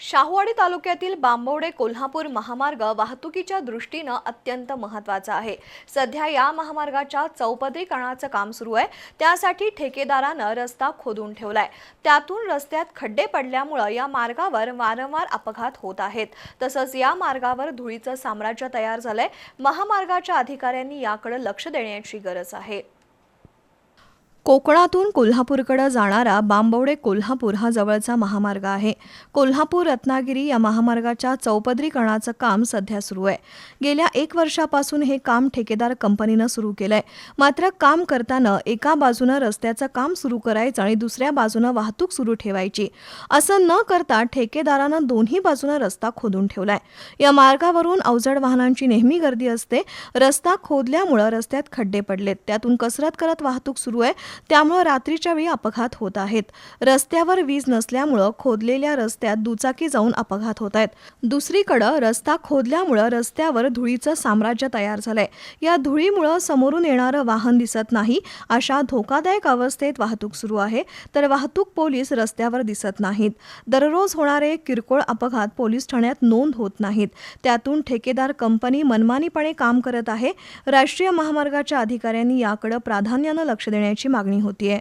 शाहूवाडी तालुक्यातील बांबवडे कोल्हापूर महामार्ग वाहतुकीच्या दृष्टीनं अत्यंत महत्त्वाचा आहे. सध्या या महामार्गाच्या चौपदरीकरणाचं काम सुरू आहे. त्यासाठी ठेकेदारानं रस्ता खोदून ठेवलाय. त्यातून रस्त्यात खड्डे पडल्यामुळं या मार्गावर वारंवार अपघात होत आहेत. तसंच या मार्गावर धुळीचं साम्राज्य तयार झालंय. महामार्गाच्या अधिकाऱ्यांनी याकडे लक्ष देण्याची गरज आहे. कोकणातून कोल्हापूरकडे जाणारा बांबवडे कोल्हापूर हा जवळचा महामार्ग आहे. कोल्हापूर रत्नागिरी या महामार्गाच्या चौपदरीकरणाचं काम सध्या सुरू आहे. गेल्या एक वर्षापासून हे काम ठेकेदार कंपनीनं सुरू केलंय. मात्र काम करताना एका बाजूनं रस्त्याचं काम सुरू करायचं आणि दुसऱ्या बाजूनं वाहतूक सुरू ठेवायची. असं न करता ठेकेदारानं दोन्ही बाजूनं रस्ता खोदून ठेवलाय. या मार्गावरून अवजड वाहनांची नेहमी गर्दी असते. रस्ता खोदल्यामुळं रस्त्यात खड्डे पडलेत. त्यातून कसरत करत वाहतूक सुरू आहे. त्यामुळं रात्रीच्या वेळी अपघात होत आहेत. रस्त्यावर वीज नसल्यामुळं खोदलेल्या रस्त्यात दुचाकी जाऊन अपघात होत आहेत. दुसरीकडं रस्ता खोदल्यामुळं रस्त्यावर धुळीचं साम्राज्य तयार झालंय. या धुळीमुळं समोरून येणारं वाहन दिसत नाही अशा धोकादायक अवस्थेत वाहतूक सुरू आहे तर वाहतूक पोलीस रस्त्यावर दिसत नाहीत. दररोज होणारे किरकोळ अपघात पोलीस ठाण्यात नोंद होत नाहीत. त्यातून ठेकेदार कंपनी मनमानीपणे काम करत आहे. राष्ट्रीय महामार्गाच्या अधिकाऱ्यांनी याकडे प्राधान्यानं लक्ष देण्याची मागणी होतीये.